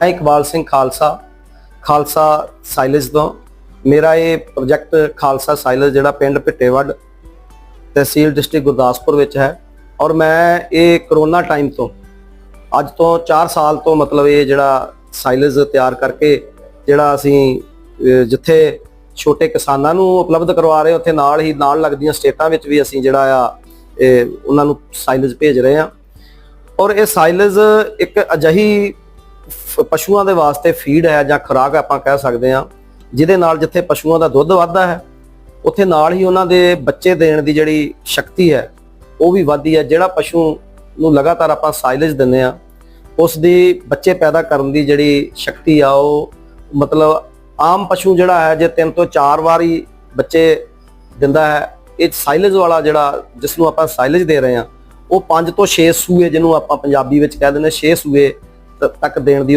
ਮੈਂ ਇਕਬਾਲ ਸਿੰਘ ਖਾਲਸਾ ਖਾਲਸਾ ਸਾਇਲਜ ਤੋਂ। ਮੇਰਾ ਇਹ ਪ੍ਰੋਜੈਕਟ ਖਾਲਸਾ ਸਾਇਲਜ ਜਿਹੜਾ ਪਿੰਡ ਭਿੱਟੇਵੱਡ ਤਹਿਸੀਲ ਡਿਸਟ੍ਰਿਕਟ ਗੁਰਦਾਸਪੁਰ ਵਿੱਚ ਹੈ। ਔਰ ਮੈਂ ਇਹ ਕਰੋਨਾ ਟਾਈਮ ਤੋਂ, ਅੱਜ ਤੋਂ 4 ਸਾਲ ਤੋਂ ਮਤਲਬ ਇਹ ਜਿਹੜਾ ਸਾਇਲਜ ਤਿਆਰ ਕਰਕੇ ਜਿਹੜਾ ਅਸੀਂ ਜਿੱਥੇ ਛੋਟੇ ਕਿਸਾਨਾਂ ਨੂੰ ਉਪਲਬਧ ਕਰਵਾ ਰਹੇ ਉੱਥੇ ਨਾਲ ਹੀ ਨਾਲ ਲੱਗਦੀਆਂ ਸਟੇਟਾਂ ਵਿੱਚ ਵੀ ਅਸੀਂ ਜਿਹੜਾ ਆ, ਇਹ, ਉਹਨਾਂ ਨੂੰ ਸਾਇਲਜ ਭੇਜ ਰਹੇ ਹਾਂ। ਔਰ ਇਹ ਸਾਇਲਜ ਇੱਕ ਅਜਹੀ ਪਸ਼ੂਆਂ ਦੇ ਵਾਸਤੇ ਫੀਡ ਹੈ ਜਾਂ ਖੁਰਾਕ ਆਪਾਂ ਕਹਿ ਸਕਦੇ ਹਾਂ, ਜਿਹਦੇ ਨਾਲ ਜਿੱਥੇ ਪਸ਼ੂਆਂ ਦਾ ਦੁੱਧ ਵੱਧਦਾ ਹੈ, ਉੱਥੇ ਨਾਲ ਹੀ ਉਹਨਾਂ ਦੇ ਬੱਚੇ ਦੇਣ ਦੀ ਜਿਹੜੀ ਸ਼ਕਤੀ ਹੈ, ਉਹ ਵੀ ਵੱਧਦੀ ਹੈ। ਜਿਹੜਾ ਪਸ਼ੂ ਨੂੰ ਲਗਾਤਾਰ ਆਪਾਂ ਸਾਇਲਜ ਦਿੰਦੇ ਆ ਉਸ ਦੀ ਬੱਚੇ ਪੈਦਾ ਕਰਨ ਦੀ ਜਿਹੜੀ ਸ਼ਕਤੀ ਆ, ਉਹ ਮਤਲਬ ਆਮ ਪਸ਼ੂ ਜਿਹੜਾ ਹੈ, ਜੇ ਤਿੰਨ ਤੋਂ ਚਾਰ ਵਾਰੀ ਬੱਚੇ ਦਿੰਦਾ ਹੈ, ਇਹ ਸਾਇਲਜ ਵਾਲਾ ਜਿਹੜਾ ਜਿਸ ਨੂੰ ਆਪਾਂ ਸਾਇਲਜ ਦੇ ਰਹੇ ਆ ਉਹ 5 ਤੋਂ 6 ਸੂਏ ਜਿਹਨੂੰ ਆਪਾਂ ਪੰਜਾਬੀ ਵਿੱਚ ਕਹਿ ਦਿੰਦੇ 6 ਸੂਏ ਤੱਕ ਦੇਣ ਦੀ ਉਹਦੀ